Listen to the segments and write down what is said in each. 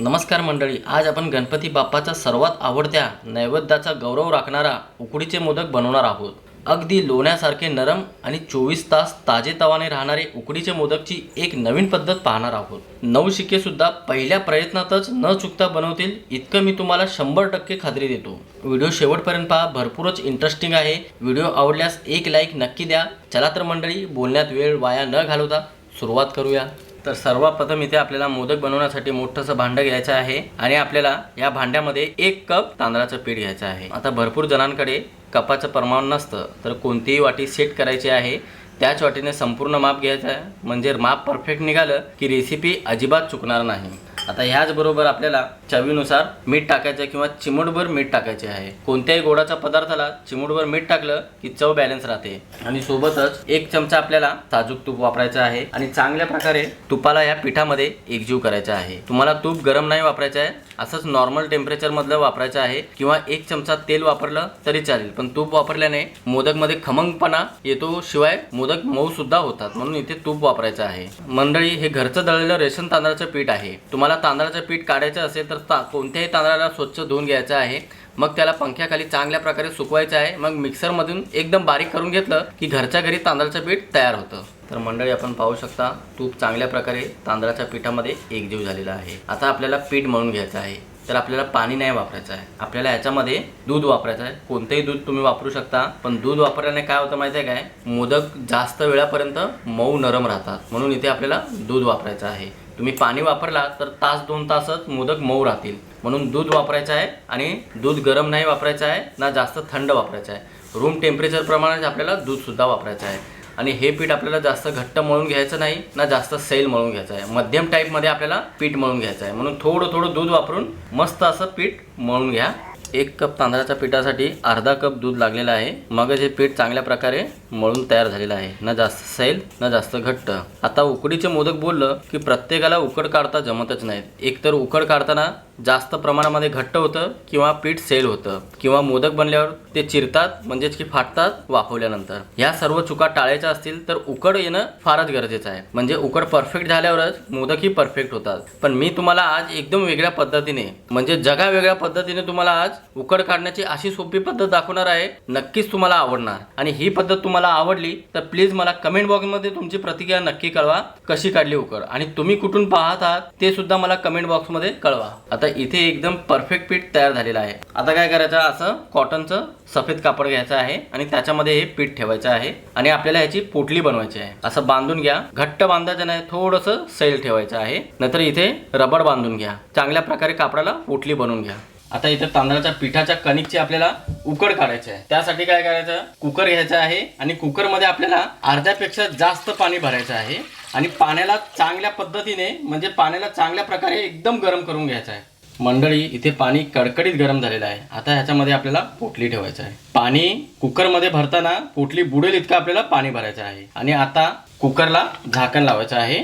नमस्कार मंडळी आज आपण गणपती बाप्पाचा सर्वात आवडत्या नैवेद्याचा गौरव राखणारा उकडीचे मोदक बनवणार आहोत. अगदी लोण्यासारखे नरम आणि चोवीस तास ताजेतवाने राहणारे उकडीचे मोदकची एक नवीन पद्धत पाहणार आहोत. नऊ सुद्धा पहिल्या प्रयत्नातच न चुकता बनवतील इतकं मी तुम्हाला शंभर टक्के खात्री देतो. व्हिडिओ शेवटपर्यंत पहा भरपूरच इंटरेस्टिंग आहे. व्हिडिओ आवडल्यास एक लाईक नक्की द्या. चला तर मंडळी बोलण्यात वेळ वाया न घालवता सुरुवात करूया. तर सर्वप्रथम इथे आपल्याला मोदक बनवण्यासाठी मोठंसं भांडं घ्यायचं आहे आणि आपल्याला या भांड्यामध्ये एक कप तांदळाचं पीठ घ्यायचं आहे. आता भरपूर जणांकडे कपाचं प्रमाण नसतं तर कोणतीही वाटी सेट करायची आहे. त्याच वाटीने संपूर्ण माप घ्यायचं आहे. म्हणजे माप परफेक्ट निघालं की रेसिपी अजिबात चुकणार नाही. आता ह्याचबरोबर आपल्याला चवीनुसार मीठ टाकायचं किंवा चिमूटभर मीठ टाकायचे आहे. कोणत्याही गोडाच्या पदार्थाला चिमूटभर मीठ टाकलं की चव बॅलन्स राहते. आणि सोबतच एक चमचा आपल्याला साजूक तूप वापरायचं आहे. आणि चांगल्या प्रकारे तुपाला या पिठामध्ये एकजीव करायचा आहे. तुम्हाला तूप गरम नाही वापरायचं आहे असंच नॉर्मल टेम्परेचर मधलं वापरायचं आहे. किंवा एक चमचा तेल वापरलं तरी चालेल. पण तूप वापरल्याने मोदकमध्ये खमंगपणा येतो. शिवाय मोदक मऊ सुद्धा होतात. म्हणून इथे तूप वापरायचं आहे. मंडळी हे घरचं दळलेलं रेशन तांदळाचं पीठ आहे. तुम्हाला तांदळाचं पीठ काढायचं असेल तर ता कोणत्याही तांदळाला स्वच्छ धुवून घ्यायचं आहे. मग त्याला पंख्याखाली चांगल्या प्रकारे सुकवायचं आहे. मग मिक्सरमधून एकदम बारीक करून घेतलं की घरच्या घरी तांदळाचं पीठ तयार होतं. तर मंडळी आपण पाहू शकता तूप चांगल्या प्रकारे तांदळाच्या पिठामध्ये एकजीव झालेला आहे. आता आपल्याला पीठ मळून घ्यायचं आहे. तर आपल्याला पाणी नाही वापरायचं आहे. आपल्याला याच्यामध्ये दूध वापरायचं आहे. कोणतंही दूध तुम्ही वापरू शकता पण दूध वापरल्याने काय होतं माहिती आहे काय? मोदक जास्त वेळापर्यंत मऊ नरम राहतात. म्हणून इथे आपल्याला दूध वापरायचं आहे. तुम्ही पाणी वापरला तर तास दोन तासच मोदक मऊ राहतील. म्हणून दूध वापरायचं आहे आणि दूध गरम नाही वापरायचं आहे ना जास्त थंड वापरायचं आहे. रूम टेम्परेचर प्रमाणे आपल्याला दूधसुद्धा वापरायचं आहे. आणि हे पीठ आपल्याला जास्त घट्ट मळून घ्यायचं नाही ना जास्त सैल मळून घ्यायचं आहे. मध्यम टाईपमध्ये आपल्याला पीठ मळून घ्यायचं आहे. म्हणून थोडं थोडं दूध वापरून मस्त असं पीठ मळून घ्या. एक कप तांदळाच्या पिठासाठी अर्धा कप दूध लागलेलं आहे. मगच हे पीठ चांगल्या प्रकारे मळून तयार झालेलं आहे. ना जास्त सैल ना जास्त घट्ट. आता उकडीचे मोदक बोललं की प्रत्येकाला उकड काढता जमतच नाहीत. एकतर उकड काढताना जास्त प्रमाणामध्ये घट्ट होतं किंवा पीठ सेल होतं किंवा मोदक बनल्यावर ते चिरतात म्हणजेच की फाटतात वाफवल्यानंतर. ह्या सर्व चुका टाळायच्या असतील तर उकड येणं फारच गरजेचं आहे. म्हणजे उकड परफेक्ट झाल्यावरच मोदकही परफेक्ट होतात. पण मी तुम्हाला आज एकदम वेगळ्या पद्धतीने म्हणजे जगा वेगळ्या पद्धतीने तुम्हाला आज उकड काढण्याची अशी सोपी पद्धत दाखवणार आहे नक्कीच तुम्हाला आवडणार. आणि ही पद्धत तुम्हाला आवडली तर प्लीज मला कमेंट बॉक्समध्ये तुमची प्रतिक्रिया नक्की कळवा कशी काढली उकड. आणि तुम्ही कुठून पाहत आहात ते सुद्धा मला कमेंट बॉक्समध्ये कळवा. आता इथे एकदम परफेक्ट पीठ तयार झालेलं आहे. आता काय करायचं? असं कॉटनचं सफेद कापड घ्यायचं आहे आणि त्याच्यामध्ये हे पीठ ठेवायचं आहे आणि आपल्याला याची पोटली बनवायची आहे. असं बांधून घ्या. घट्ट बांधायचं नाही थोडंसं सैल ठेवायचं आहे. नंतर इथे रबर बांधून घ्या. चांगल्या प्रकारे कापडाला पोटली बनवून घ्या. आता इथे तांदळाच्या पिठाच्या कणिकची आपल्याला उकड काढायची आहे. त्यासाठी काय करायचं? कुकर घ्यायचं आहे आणि कुकरमध्ये आपल्याला अर्ध्यापेक्षा जास्त पाणी भरायचं आहे आणि पाण्याला चांगल्या पद्धतीने म्हणजे पाण्याला चांगल्या प्रकारे एकदम गरम करून घ्यायचं आहे. मंडळी इथे पाणी कडकडीत गरम झालेलं आहे. आता ह्याच्यामध्ये आपल्याला पोटली ठेवायचं आहे. पाणी कुकरमध्ये भरताना पोटली बुडेल इतकं आपल्याला पाणी भरायचं आहे. आणि आता कुकरला झाकण लावायचं आहे.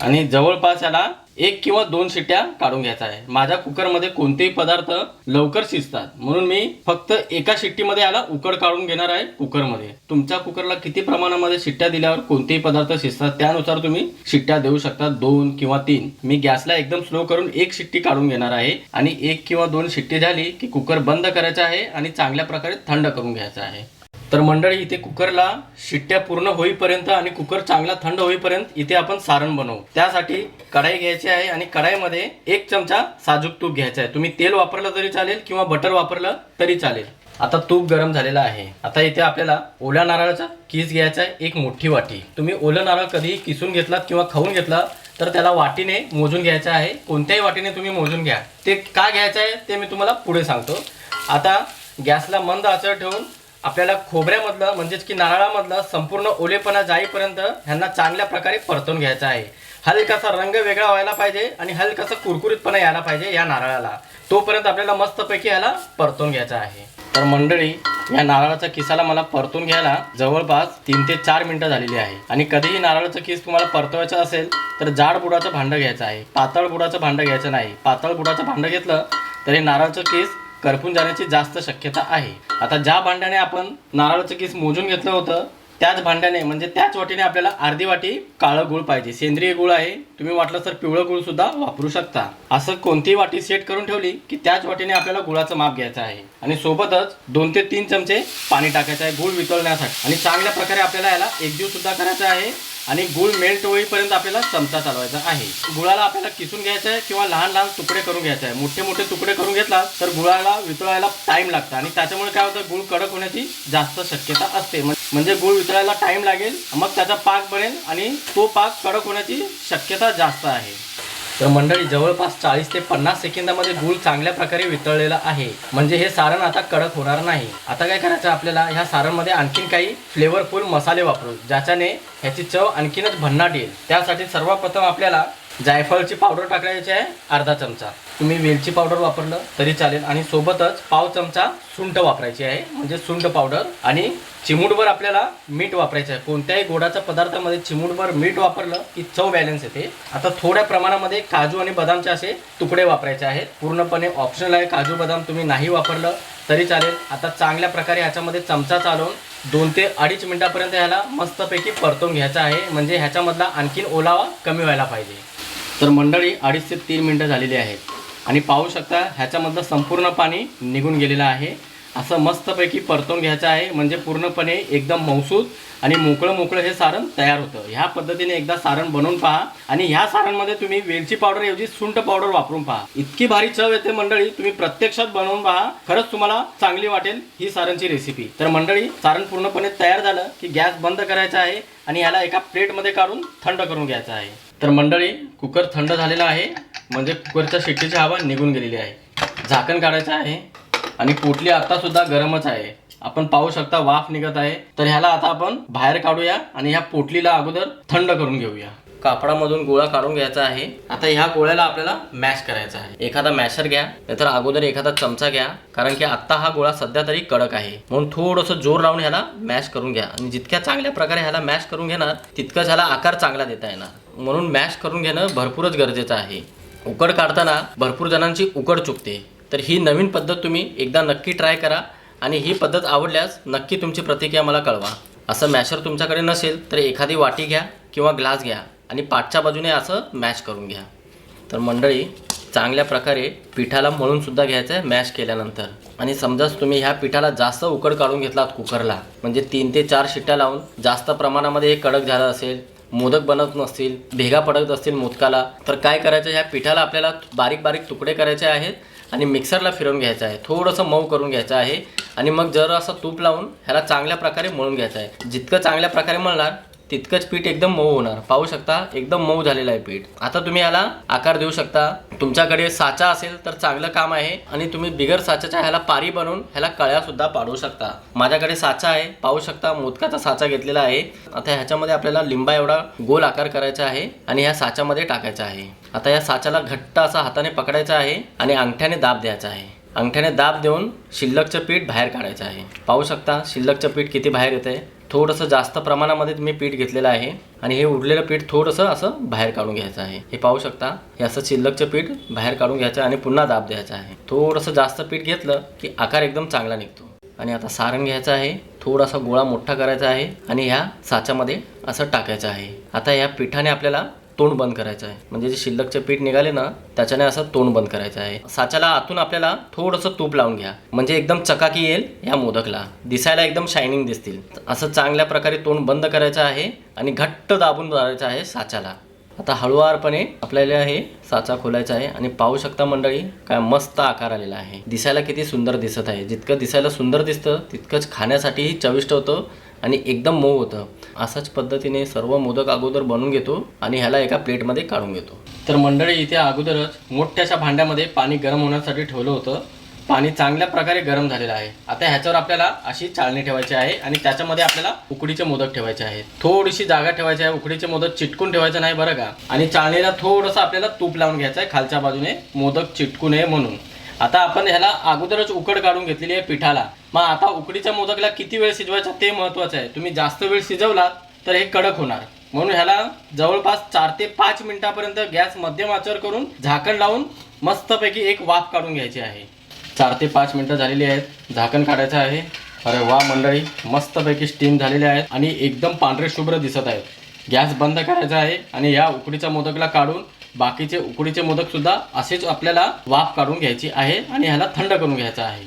आणि जवळपास याला एक किंवा दोन शिट्ट्या काढून घ्यायचा आहे. माझ्या कुकरमध्ये कोणतेही पदार्थ लवकर शिजतात. म्हणून मी फक्त एका शिट्टीमध्ये याला उकड काढून घेणार आहे कुकरमध्ये. तुमच्या कुकरला किती प्रमाणामध्ये शिट्ट्या दिल्यावर कोणतेही पदार्थ शिजतात त्यानुसार तुम्ही शिट्ट्या देऊ शकता दोन किंवा तीन. मी गॅसला एकदम स्लो करून एक शिट्टी काढून घेणार आहे आणि एक किंवा दोन शिट्टी झाली की कुकर बंद करायचं आहे आणि चांगल्या प्रकारे थंड करून घ्यायचं आहे. तर मंडळी इथे कुकरला शिट्ट्या पूर्ण होईपर्यंत आणि कुकर चांगला थंड होईपर्यंत इथे आपण सारण बनवू. त्यासाठी कढाई घ्यायची आहे आणि कढाईमध्ये एक चमचा साजूक तूप घ्यायचा आहे. तुम्ही तेल वापरलं तरी चालेल किंवा बटर वापरलं तरी चालेल. आता तूप गरम झालेला आहे. आता इथे आपल्याला ओल्या नारळाचा किस घ्यायचा आहे एक मोठी वाटी. तुम्ही ओलं नारळ कधीही किसून घेतलात किंवा खाऊन घेतला तर त्याला वाटीने मोजून घ्यायचं आहे. कोणत्याही वाटीने तुम्ही मोजून घ्या. ते का घ्यायचं आहे ते मी तुम्हाला पुढे सांगतो. आता गॅसला मंद आचर ठेवून आपल्याला खोबऱ्यामधलं म्हणजेच की नारळामधलं संपूर्ण ओलेपणा जाईपर्यंत ह्यांना चांगल्या प्रकारे परतून घ्यायचा आहे. हलकासा रंग वेगळा व्हायला पाहिजे आणि हलकासा कुरकुरीतपणा यायला पाहिजे या नारळाला. तोपर्यंत आपल्याला मस्तपैकी ह्याला परतून घ्यायचा आहे. तर मंडळी या नारळाच्या किसाला मला परतून घ्यायला जवळपास तीन ते चार मिनिटं झालेली आहे. आणि कधीही नारळाचं किस तुम्हाला परतवायचं असेल तर जाड बुडाचं भांडं घ्यायचं आहे. पातळ बुडाचं भांडं घ्यायचं नाही. पातळ बुडाचं भांडं घेतलं तरी नारळाचं केस करपून जाण्याची जास्त शक्यता आहे. आता ज्या भांड्याने आपण नारळाचं केस मोजून घेतलं होतं त्याच भांड्याने म्हणजे त्याच वाटीने आपल्याला अर्धी वाटी काळं गुळ पाहिजे. सेंद्रिय गुळ आहे. तुम्ही वाटलं तर पिवळं गुळ सुद्धा वापरू शकता. असं कोणतीही वाटी सेट करून ठेवली की त्याच वाटीने आपल्याला गुळाचं माप घ्यायचं आहे. आणि सोबतच दोन ते तीन चमचे पाणी टाकायचं आहे गुळ वितळण्यासाठी. आणि चांगल्या प्रकारे आपल्याला याला एक दिवस सुद्धा करायचा आहे. आणि गुळ मेल्ट होईपर्यंत आपल्याला चमचा चालवायचा आहे. गुळाला आपल्याला किसून घ्यायचं आहे किंवा लहान लहान तुकडे करून घ्यायचे आहे. मोठे मोठे तुकडे करून घेतला तर गुळाला वितळायला टाइम लागतं आणि त्याच्यामुळे काय होतं गुळ कडक होण्याची जास्त शक्यता असते. म्हणजे गुळ वितळायला टाइम लागेल मग त्याचा पाक बनेल आणि तो पाक कडक होण्याची शक्यता जास्त आहे. तर मंडळी जवळपास चाळीस ते पन्नास सेकंदामध्ये गुळ चांगल्या प्रकारे वितळलेला आहे. म्हणजे हे सारण आता कडक होणार नाही. आता काय करायचं आपल्याला? ह्या सारणमध्ये आणखीन काही फ्लेवरफुल मसाले वापरू ज्याच्याने ह्याची चव आणखीनच भन्नाट येईल. त्यासाठी सर्वप्रथम आपल्याला जायफळची पावडर टाकायची आहे अर्धा चमचा. तुम्ही वेलची पावडर वापरलं तरी चालेल. आणि सोबतच पाव चमचा सुंठ वापरायची आहे. म्हणजे सुंठ पावडर. आणि चिमूटभर आपल्याला मीठ वापरायचं आहे. कोणत्याही गोडाच्या पदार्थामध्ये चिमूटभर मीठ वापरलं की चव बॅलन्स येते. आता थोड्या प्रमाणामध्ये काजू आणि बदामचे असे तुकडे वापरायचे आहेत. पूर्णपणे ऑप्शनल आहे. काजू बदाम तुम्ही नाही वापरलं तरी चालेल. आता चांगल्या प्रकारे ह्याच्यामध्ये चमचा चालवून दोन ते अडीच मिनिटापर्यंत ह्याला मस्तपैकी परतून घ्यायचा आहे. म्हणजे ह्याच्यामधला आणखीन ओलावा कमी व्हायला पाहिजे. तर मंडळी अडीच ते तीन मिनटं झालेली आहेत. आणि पाहू शकता ह्याच्यामधलं संपूर्ण पाणी निघून गेलेलं आहे. असं मस्तपैकी परतून घ्यायचं आहे. म्हणजे पूर्णपणे एकदम मौसूद आणि मोकळं मोकळं हे सारण तयार होतं. ह्या पद्धतीने एकदा सारण बनवून पहा आणि ह्या सारणमध्ये तुम्ही वेलची पावडर ऐवजी सुंट पावडर वापरून पहा. इतकी भारी चव येते मंडळी. तुम्ही प्रत्यक्षात बनवून पहा. खरंच तुम्हाला चांगली वाटेल ही सारणची रेसिपी तर मंडळी सारण पूर्णपणे तयार झालं की गॅस बंद करायचा आहे आणि ह्याला एका प्लेटमध्ये काढून थंड करून घ्यायचं आहे. तर मंडळी कुकर थंड झालेला आहे. म्हणजे कुकरच्या शिट्टीची हवा निघून गेलेली आहे. झाकण काढायचं आहे. आणि पोटली आत्तासुद्धा गरमच आहे. आपण पाहू शकता वाफ निघत आहे. तर ह्याला आता आपण बाहेर काढूया आणि ह्या पोटलीला अगोदर थंड करून घेऊया. कापडामधून गोळा काढून घ्यायचा आहे. आता ह्या गोळ्याला आपल्याला मॅश करायचा आहे. एखादा मॅशर घ्या नाहीतर अगोदर एखादा चमचा घ्या कारण की आत्ता हा गोळा सध्या तरी कडक आहे. म्हणून थोडंसं जोर लावून ह्याला मॅश करून घ्या. आणि जितक्या चांगल्या प्रकारे ह्याला मॅश करून घेणार तितकंच ह्याला आकार चांगला देता येणार. म्हणून मॅश करून घेणं भरपूरच गरजेचं आहे. उकड काढताना भरपूर जणांची उकड चुकते. तर ही नवीन पद्धत तुम्ही एकदा नक्की ट्राय करा आणि ही पद्धत आवडल्यास नक्की तुमची प्रतिक्रिया मला कळवा. असं मॅशर तुमच्याकडे नसेल तर एखादी वाटी घ्या किंवा ग्लास घ्या आणि पाठच्या बाजूने असं मॅश करून घ्या. तर मंडळी चांगल्या प्रकारे पिठाला मळूनसुद्धा घ्यायचं आहे मॅश केल्यानंतर. आणि समजाच तुम्ही ह्या पिठाला जास्त उकड काढून घेतलात कुकरला. म्हणजे तीन ते चार शिट्ट्या लावून जास्त प्रमाणामध्ये हे कडक झालं असेल मोदक बनत नसतील भेगा पडत असतील मोदकाला तर काय करायचं? ह्या पिठाला आपल्याला बारीक बारीक तुकडे करायचे आहेत आणि मिक्सरला फिरवून घ्यायचं आहे. थोडंसं मऊ करून घ्यायचं आहे आणि मग जर असं तूप लावून ह्याला चांगल्या प्रकारे मळून घ्यायचं आहे. जितकं चांगल्या प्रकारे मळणार तितकंच पीठ एकदम मऊ होणार. पाहू शकता एकदम मऊ झालेलं आहे पीठ. आता तुम्ही याला आकार देऊ शकता. तुमच्याकडे साचा असेल तर चांगलं काम आहे आणि तुम्ही बिगर साच्याच्या ह्याला पारी बनवून ह्याला कळ्या सुद्धा पाडू शकता. माझ्याकडे साचा आहे. पाहू शकता मोदकाचा साचा घेतलेला आहे. आता ह्याच्यामध्ये आपल्याला लिंबा एवढा गोल आकार करायचा आहे आणि ह्या साच्यामध्ये टाकायचा आहे. आता या साच्याला घट्ट असा हाताने पकडायचा आहे आणि अंगठ्याने दाब द्यायचा आहे. अंगठ्याने दाब देऊन शिल्लकचं पीठ बाहेर काढायचं आहे. पाहू शकता शिल्लकचं पीठ किती बाहेर येतं आहे थोडंसं जास्त प्रमाणामध्ये तुम्ही पीठ घेतलेलं आहे आणि हे उरलेलं पीठ थोडंसं असं बाहेर काढून घ्यायचं आहे. हे पाहू शकता हे असं शिल्लकचं पीठ बाहेर काढून घ्यायचं आणि पुन्हा दाब द्यायचा आहे. थोडंसं जास्त पीठ घेतलं की आकार एकदम चांगला निघतो. आणि आता सारण घ्यायचं आहे थोडासा गोळा मोठा करायचा आहे आणि ह्या साच्यामध्ये असं टाकायचं आहे. आता या पिठाने आपल्याला तोंड बंद करायचं आहे. म्हणजे जे शिल्लकचे पीठ निघाले ना त्याच्याने असं तोंड बंद करायचं आहे. साच्याला आतून आपल्याला थोडंसं तूप लावून घ्या. म्हणजे एकदम चकाकी येईल या मोदकला. दिसायला एकदम शायनिंग दिसतील. असं चांगल्या प्रकारे तोंड बंद करायचं आहे आणि घट्ट दाबून धरायचं आहे साच्याला. आता हळूवारपणे आपल्याला हे साचा खोलायचा आहे आणि पाहू शकता मंडळी काय मस्त आकार आलेला आहे. दिसायला किती सुंदर दिसत आहे. जितकं दिसायला सुंदर दिसतं तितकंच खाण्यासाठीही चविष्ट होतं. आणि एकदम मऊ होतं. अशाच पद्धतीने सर्व मोदक अगोदर बनवून घेतो आणि ह्याला एका प्लेटमध्ये काढून घेतो. तर मंडळी इथे अगोदरच मोठ्याशा भांड्यामध्ये पाणी गरम होण्यासाठी ठेवलं होतं. पाणी चांगल्या प्रकारे गरम झालेलं आहे. आता ह्याच्यावर आपल्याला अशी चाळणी ठेवायची आहे आणि त्याच्यामध्ये आपल्याला उकडीचे मोदक ठेवायचे आहेत. थोडीशी जागा ठेवायची आहे. उकडीचे मोदक चिटकून ठेवायचं नाही बरं का? आणि चाळणीला थोडंसं आपल्याला तूप लावून घ्यायचं आहे. खालच्या बाजूने मोदक चिटकू नये म्हणून. आता आपण ह्याला अगोदरच उकड काढून घेतलेली आहे पिठाला. मग आता उकडीच्या मोदकला किती वेळ शिजवायचा ते महत्वाचं आहे. तुम्ही जास्त वेळ शिजवलात तर हे कडक होणार. म्हणून ह्याला जवळपास चार ते पाच मिनिटापर्यंत गॅस मध्यम आचर करून झाकण लावून मस्तपैकी एक वाफ काढून घ्यायची आहे. चार ते पाच मिनिटं झालेली आहेत. झाकण काढायचं आहे. अरे वा मंडळी मस्तपैकी स्टीम झालेले आहेत आणि एकदम पांढरे शुभ्र दिसत आहेत. गॅस बंद करायचा आहे आणि या उकडीच्या मोदकला काढून बाकीचे उकडीचे मोदक सुद्धा असेच आपल्याला वाफ काढून घ्यायची आहे आणि ह्याला थंड करून घ्यायचा आहे.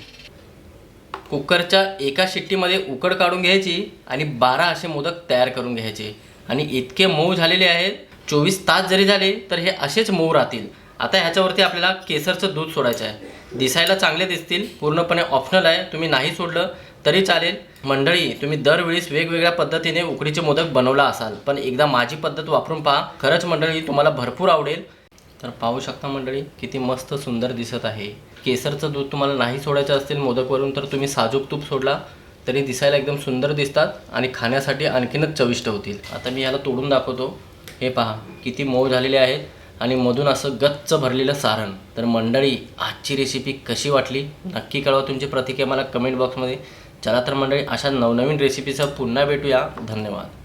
कुकरच्या एका शिट्टीमध्ये उकड काढून घ्यायची आणि बारा असे मोदक तयार करून घ्यायचे. आणि इतके मऊ झालेले आहेत चोवीस तास जरी झाले तर हे असेच मऊ राहतील. आता ह्याच्यावरती आपल्याला केसरचं दूध सोडायचं आहे. दिसायला चांगले दिसतील पूर्णपणे ऑप्शनल आहे. तुम्ही नाही सोडलं तरी चालेल. मंडळी तुम्ही दरवेळेस वेगवेगळ्या पद्धतीने उकडीचे मोदक बनवला असाल पण एकदा माझी पद्धत वापरून पहा. खरंच मंडळी तुम्हाला भरपूर आवडेल. तर पाहू शकता मंडळी किती मस्त सुंदर दिसत आहे. केसरचं दूध तुम्हाला नाही सोडायचं असतील मोदकवरून तर तुम्ही साजूक तूप सोडला तरी दिसायला एकदम सुंदर दिसतात आणि खाण्यासाठी आणखीनच चविष्ट होतील. आता मी याला तोडून दाखवतो. हे पहा किती मऊ झालेले आहेत आणि मधून असं गच्च भरलेलं सारण. तर मंडळी आजची रेसिपी कशी वाटली? नक्की कळवा तुमची प्रतिक्रिया मला कमेंट बॉक्समध्ये चला तर मंडळी अशा नवनवीन रेसिपीसह पुन्हा भेटूया. धन्यवाद.